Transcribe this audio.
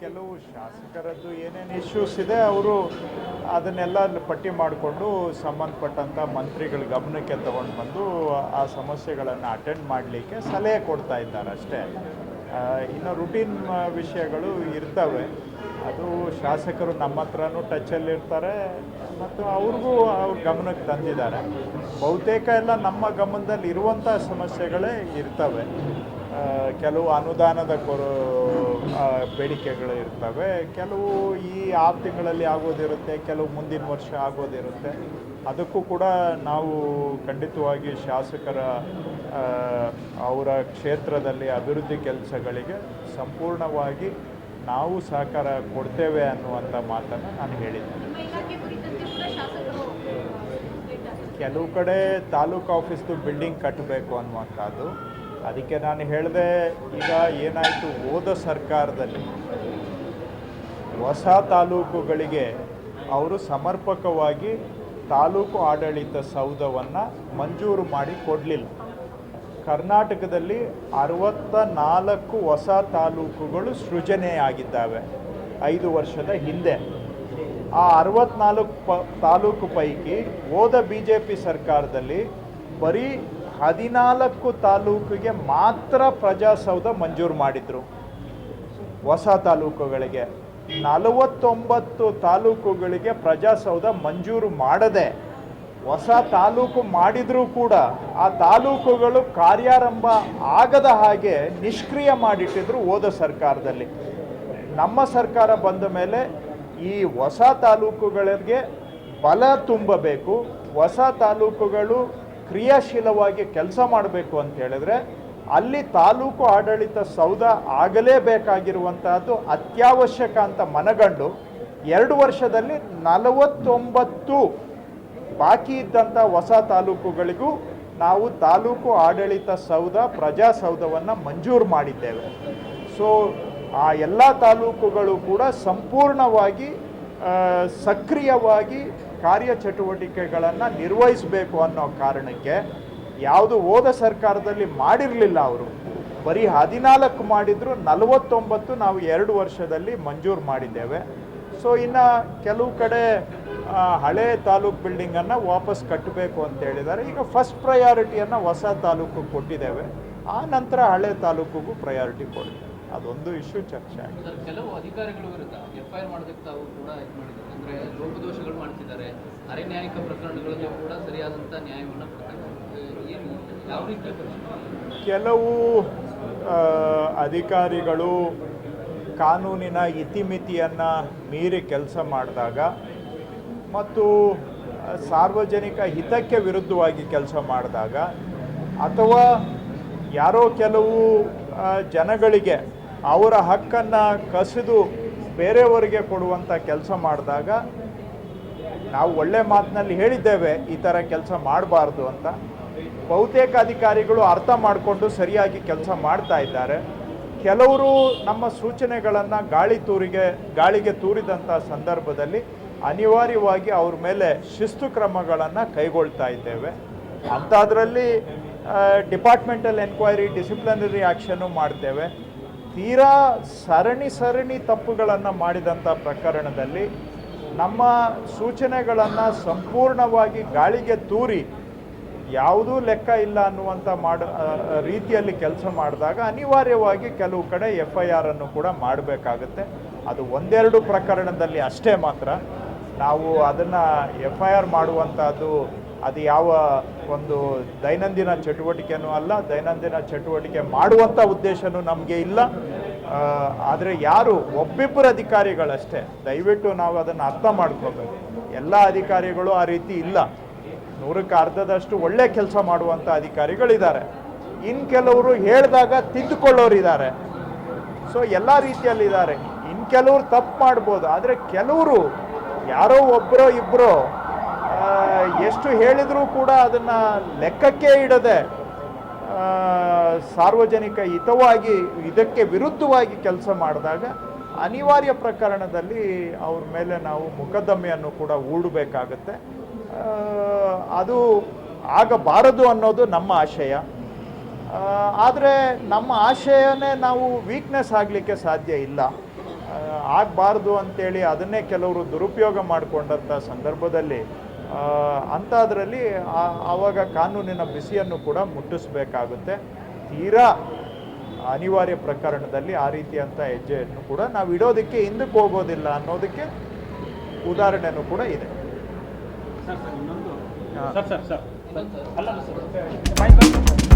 ಕೆಲವು ಶಾಸಕರದ್ದು ಏನೇನು ಇಶ್ಯೂಸ್ ಇದೆ, ಅವರು ಅದನ್ನೆಲ್ಲ ಪಟ್ಟಿ ಮಾಡಿಕೊಂಡು ಸಂಬಂಧಪಟ್ಟಂಥ ಮಂತ್ರಿಗಳ ಗಮನಕ್ಕೆ ತಗೊಂಡು ಬಂದು ಆ ಸಮಸ್ಯೆಗಳನ್ನು ಅಟೆಂಡ್ ಮಾಡಲಿಕ್ಕೆ ಸಲಹೆ ಕೊಡ್ತಾ ಇದ್ದಾರೆ ಅಷ್ಟೇ. ಇನ್ನು ರುಟೀನ್ ವಿಷಯಗಳು ಇರ್ತವೆ. ಅದು ಶಾಸಕರು ನಮ್ಮ ಹತ್ರನೂ ಟಚಲ್ಲಿರ್ತಾರೆ ಮತ್ತು ಅವ್ರಿಗೂ ಅವ್ರ ಗಮನಕ್ಕೆ ತಂದಿದ್ದಾರೆ. ಬಹುತೇಕ ಎಲ್ಲ ನಮ್ಮ ಗಮನದಲ್ಲಿ ಇರುವಂಥ ಸಮಸ್ಯೆಗಳೇ ಇರ್ತವೆ. ಕೆಲವು ಅನುದಾನದ ಕೊರು ಆ, ಬೇಡಿಕೆಗಳು ಇರ್ತವೆ. ಕೆಲವು ಈ ಆರು ತಿಂಗಳಲ್ಲಿ ಆಗೋದಿರುತ್ತೆ ಕೆಲವು ಮುಂದಿನ ವರ್ಷ ಆಗೋದಿರುತ್ತೆ. ಅದಕ್ಕೂ ಕೂಡ ನಾವು ಖಂಡಿತವಾಗಿ ಶಾಸಕರ ಅವರ ಕ್ಷೇತ್ರದಲ್ಲಿ ಅಭಿವೃದ್ಧಿ ಕೆಲಸಗಳಿಗೆ ಸಂಪೂರ್ಣವಾಗಿ ನಾವು ಸಹಕಾರ ಕೊಡ್ತೇವೆ ಅನ್ನುವಂಥ ಮಾತನ್ನು ನಾನು ಹೇಳಿದ್ದೇನೆ. ಕೆಲವು ಕಡೆ ತಾಲೂಕು ಆಫೀಸ್ದು ಬಿಲ್ಡಿಂಗ್ ಕಟ್ಟಬೇಕು ಅನ್ನುವಂಥದ್ದು. ಅದಕ್ಕೆ ನಾನು ಹೇಳಿದೆ, ಈಗ ಏನಾಯಿತು? ಹೋದ ಸರ್ಕಾರದಲ್ಲಿ ಹೊಸ ತಾಲೂಕುಗಳಿಗೆ ಅವರು ಸಮರ್ಪಕವಾಗಿ ತಾಲೂಕು ಆಡಳಿತ ಸೌಧವನ್ನು ಮಂಜೂರು ಮಾಡಿ ಕೊಡಲಿಲ್ಲ. ಕರ್ನಾಟಕದಲ್ಲಿ ಅರವತ್ತ ನಾಲ್ಕು ಹೊಸ ತಾಲೂಕುಗಳು ಸೃಜನೆಯಾಗಿದ್ದಾವೆ ಐದು ವರ್ಷದ ಹಿಂದೆ. ಆ ಅರವತ್ನಾಲ್ಕು ಪ, ತಾಲೂಕು ಪೈಕಿ ಹೋದ ಬಿ ಜೆ ಪಿ ಸರ್ಕಾರದಲ್ಲಿ ಬರೀ ಹದಿನಾಲ್ಕು ತಾಲೂಕಿಗೆ ಮಾತ್ರ ಪ್ರಜಾಸೌಧ ಮಂಜೂರು ಮಾಡಿದರು. ಹೊಸ ತಾಲೂಕುಗಳಿಗೆ ನಲವತ್ತೊಂಬತ್ತು ತಾಲೂಕುಗಳಿಗೆ ಪ್ರಜಾಸೌಧ ಮಂಜೂರು ಮಾಡದೆ ಹೊಸ ತಾಲೂಕು ಮಾಡಿದರೂ ಕೂಡ ಆ ತಾಲೂಕುಗಳು ಕಾರ್ಯಾರಂಭ ಆಗದ ಹಾಗೆ ನಿಷ್ಕ್ರಿಯ ಮಾಡಿಟ್ಟಿದ್ರು ಹೋದ ಸರ್ಕಾರದಲ್ಲಿ. ನಮ್ಮ ಸರ್ಕಾರ ಬಂದ ಮೇಲೆ ಈ ಹೊಸ ತಾಲೂಕುಗಳಿಗೆ ಬಲ ತುಂಬಬೇಕು. ಹೊಸ ತಾಲೂಕುಗಳು ಕ್ರಿಯಾಶೀಲವಾಗಿ ಕೆಲಸ ಮಾಡಬೇಕು ಅಂತ ಹೇಳಿದ್ರೆ ಅಲ್ಲಿ ತಾಲೂಕು ಆಡಳಿತ ಸೌಧ ಆಗಲೇಬೇಕಾಗಿರುವಂತಹದ್ದು ಅತ್ಯವಶ್ಯಕ ಅಂತ ಮನಗಂಡು ಎರಡು ವರ್ಷದಲ್ಲಿ ನಲವತ್ತೊಂಬತ್ತು ಬಾಕಿ ಇದ್ದಂಥ ಹೊಸ ತಾಲೂಕುಗಳಿಗೂ ನಾವು ತಾಲೂಕು ಆಡಳಿತ ಸೌಧ, ಪ್ರಜಾಸೌಧವನ್ನು ಮಂಜೂರು ಮಾಡಿದ್ದೇವೆ. ಸೊ ಆ ಎಲ್ಲ ತಾಲೂಕುಗಳು ಕೂಡ ಸಂಪೂರ್ಣವಾಗಿ ಸಕ್ರಿಯವಾಗಿ ಕಾರ್ಯಚಟುವಟಿಕೆಗಳನ್ನು ನಿರ್ವಹಿಸಬೇಕು ಅನ್ನೋ ಕಾರಣಕ್ಕೆ ಯಾವುದು ಹೋದ ಸರ್ಕಾರದಲ್ಲಿ ಮಾಡಿರಲಿಲ್ಲ ಅವರು. ಬರೀ ಹದಿನಾಲ್ಕು ಮಾಡಿದ್ರು ನಲವತ್ತೊಂಬತ್ತು ನಾವು ಎರಡು ವರ್ಷದಲ್ಲಿ ಮಂಜೂರು ಮಾಡಿದ್ದೇವೆ. ಸೊ ಇನ್ನು ಕೆಲವು ಕಡೆ ಹಳೆ ತಾಲೂಕು ಬಿಲ್ಡಿಂಗನ್ನು ವಾಪಸ್ ಕಟ್ಟಬೇಕು ಅಂತ ಹೇಳಿದ್ದಾರೆ. ಈಗ ಫಸ್ಟ್ ಪ್ರಯಾರಿಟಿಯನ್ನು ಹೊಸ ತಾಲೂಕು ಕೊಟ್ಟಿದ್ದೇವೆ. ಆ ನಂತರ ಹಳೆ ತಾಲೂಕಿಗೂ ಪ್ರಯಾರಿಟಿ ಕೊಡ್ತೇವೆ ಅದೊಂದು ಇಶ್ಯೂ ಚರ್ಚೆ ಆಗಿದೆ. ಕೆಲವು ಅಧಿಕಾರಿಗಳು ವಿರುದ್ಧ ಎಫ್ ಐ ಆರ್ ಮಾಡೋದಕ್ಕೆ ತಾವು ಕೂಡ ಇದು ಮಾಡಿದ್ದಾರೆ. ಅಂದರೆ ಲೋಪದೋಷಗಳು ಮಾಡ್ತಿದ್ದಾರೆ. ಅರೆನ್ಯಾಯಿಕ ಪ್ರಕರಣಗಳಲ್ಲೂ ಕೂಡ ಸರಿಯಾದಂಥ ನ್ಯಾಯವನ್ನು ಏನು ಯಾವ ರೀತಿ ಕೆಲವು ಅಧಿಕಾರಿಗಳು ಕಾನೂನಿನ ಇತಿಮಿತಿಯನ್ನು ಮೀರಿ ಕೆಲಸ ಮಾಡಿದಾಗ ಮತ್ತು ಸಾರ್ವಜನಿಕ ಹಿತಕ್ಕೆ ವಿರುದ್ಧವಾಗಿ ಕೆಲಸ ಮಾಡಿದಾಗ ಅಥವಾ ಯಾರೋ ಕೆಲವು ಜನಗಳಿಗೆ ಅವರ ಹಕ್ಕನ್ನು ಕಸಿದು ಬೇರೆಯವರಿಗೆ ಕೊಡುವಂಥ ಕೆಲಸ ಮಾಡಿದಾಗ ನಾವು ಒಳ್ಳೆ ಮಾತಿನಲ್ಲಿ ಹೇಳಿದ್ದೇವೆ, ಈ ಥರ ಕೆಲಸ ಮಾಡಬಾರ್ದು ಅಂತ. ಬಹುತೇಕ ಅಧಿಕಾರಿಗಳು ಅರ್ಥ ಮಾಡಿಕೊಂಡು ಸರಿಯಾಗಿ ಕೆಲಸ ಮಾಡ್ತಾ ಇದ್ದಾರೆ. ಕೆಲವರು ನಮ್ಮ ಸೂಚನೆಗಳನ್ನು ಗಾಳಿ ತೂರಿಗೆ, ಗಾಳಿಗೆ ತೂರಿದಂಥ ಸಂದರ್ಭದಲ್ಲಿ ಅನಿವಾರ್ಯವಾಗಿ ಅವ್ರ ಮೇಲೆ ಶಿಸ್ತು ಕ್ರಮಗಳನ್ನು ಕೈಗೊಳ್ತಾ ಇದ್ದೇವೆ. ಅಂಥದ್ರಲ್ಲಿ ಡಿಪಾರ್ಟ್ಮೆಂಟಲ್ ಎನ್ಕ್ವೈರಿ ಡಿಸಿಪ್ಲಿನರಿ ಆ್ಯಕ್ಷನ್ನು ಮಾಡ್ತೇವೆ. ತೀರಾ ಸರಣಿ ಸರಣಿ ತಪ್ಪುಗಳನ್ನು ಮಾಡಿದಂಥ ಪ್ರಕರಣದಲ್ಲಿ ನಮ್ಮ ಸೂಚನೆಗಳನ್ನು ಸಂಪೂರ್ಣವಾಗಿ ಗಾಳಿಗೆ ತೂರಿ ಯಾವುದೂ ಲೆಕ್ಕ ಇಲ್ಲ ಅನ್ನುವಂಥ ಮಾಡ ರೀತಿಯಲ್ಲಿ ಕೆಲಸ ಮಾಡಿದಾಗ ಅನಿವಾರ್ಯವಾಗಿ ಕೆಲವು ಕಡೆ ಎಫ್ ಐ ಆರನ್ನು ಕೂಡ ಮಾಡಬೇಕಾಗುತ್ತೆ. ಅದು ಒಂದೆರಡು ಪ್ರಕರಣದಲ್ಲಿ ಅಷ್ಟೇ ಮಾತ್ರ. ನಾವು ಅದನ್ನು ಎಫ್ ಐ ಆರ್ ಮಾಡುವಂಥದ್ದು ಅದು ಯಾವ ಒಂದು ದೈನಂದಿನ ಚಟುವಟಿಕೆನೂ ಅಲ್ಲ, ದೈನಂದಿನ ಚಟುವಟಿಕೆ ಮಾಡುವಂಥ ಉದ್ದೇಶನೂ ನಮಗೆ ಇಲ್ಲ. ಆದರೆ ಯಾರು ಒಬ್ಬಿಬ್ಬರು ಅಧಿಕಾರಿಗಳಷ್ಟೇ, ದಯವಿಟ್ಟು ನಾವು ಅದನ್ನು ಅರ್ಥ ಮಾಡ್ಕೋಬೇಕು. ಎಲ್ಲ ಅಧಿಕಾರಿಗಳು ಆ ರೀತಿ ಇಲ್ಲ. ನೂರಕ್ಕೆ ಅರ್ಧದಷ್ಟು ಒಳ್ಳೆ ಕೆಲಸ ಮಾಡುವಂಥ ಅಧಿಕಾರಿಗಳಿದ್ದಾರೆ. ಇನ್ನು ಕೆಲವರು ಹೇಳಿದಾಗ ತಿದ್ದುಕೊಳ್ಳೋರಿದ್ದಾರೆ. ಸೊ, ಎಲ್ಲ ರೀತಿಯಲ್ಲಿದ್ದಾರೆ. ಇನ್ನು ಕೆಲವರು ತಪ್ಪು ಮಾಡ್ಬೋದು, ಆದರೆ ಕೆಲವರು ಯಾರೋ ಒಬ್ಬರೋ ಇಬ್ಬರೋ ಎಷ್ಟು ಹೇಳಿದರೂ ಕೂಡ ಅದನ್ನು ಲೆಕ್ಕಕ್ಕೆ ಇಡದೆ ಸಾರ್ವಜನಿಕ ಹಿತವಾಗಿ, ಇದಕ್ಕೆ ವಿರುದ್ಧವಾಗಿ ಕೆಲಸ ಮಾಡಿದಾಗ ಅನಿವಾರ್ಯ ಪ್ರಕರಣದಲ್ಲಿ ಅವ್ರ ಮೇಲೆ ನಾವು ಮೊಕದ್ದಮೆಯನ್ನು ಕೂಡ ಹೂಡಬೇಕಾಗತ್ತೆ. ಅದು ಆಗಬಾರದು ಅನ್ನೋದು ನಮ್ಮ ಆಶಯ. ಆದರೆ ನಮ್ಮ ಆಶಯನೇ ನಾವು ವೀಕ್ನೆಸ್ ಆಗಲಿಕ್ಕೆ ಸಾಧ್ಯ ಇಲ್ಲ. ಆಗಬಾರ್ದು ಅಂತೇಳಿ ಅದನ್ನೇ ಕೆಲವರು ದುರುಪಯೋಗ ಮಾಡಿಕೊಂಡಂಥ ಸಂದರ್ಭದಲ್ಲಿ ಅಂಥದ್ರಲ್ಲಿ ಆವಾಗ ಕಾನೂನಿನ ಬಿಸಿಯನ್ನು ಕೂಡ ಮುಟ್ಟಿಸಬೇಕಾಗುತ್ತೆ. ತೀರಾ ಅನಿವಾರ್ಯ ಪ್ರಕರಣದಲ್ಲಿ ಆ ರೀತಿಯಂಥ ಹೆಜ್ಜೆಯನ್ನು ಕೂಡ ನಾವು ಇಡೋದಕ್ಕೆ ಹಿಂದಕ್ಕೆ ಹೋಗೋದಿಲ್ಲ ಅನ್ನೋದಕ್ಕೆ ಉದಾಹರಣೆನೂ ಕೂಡ ಇದೆ. ಸರ್ ಸರ್ ಇನ್ನೊಂದು. ಸರ್ ಸರ್ ಅಲ್ಲ ಸರ್.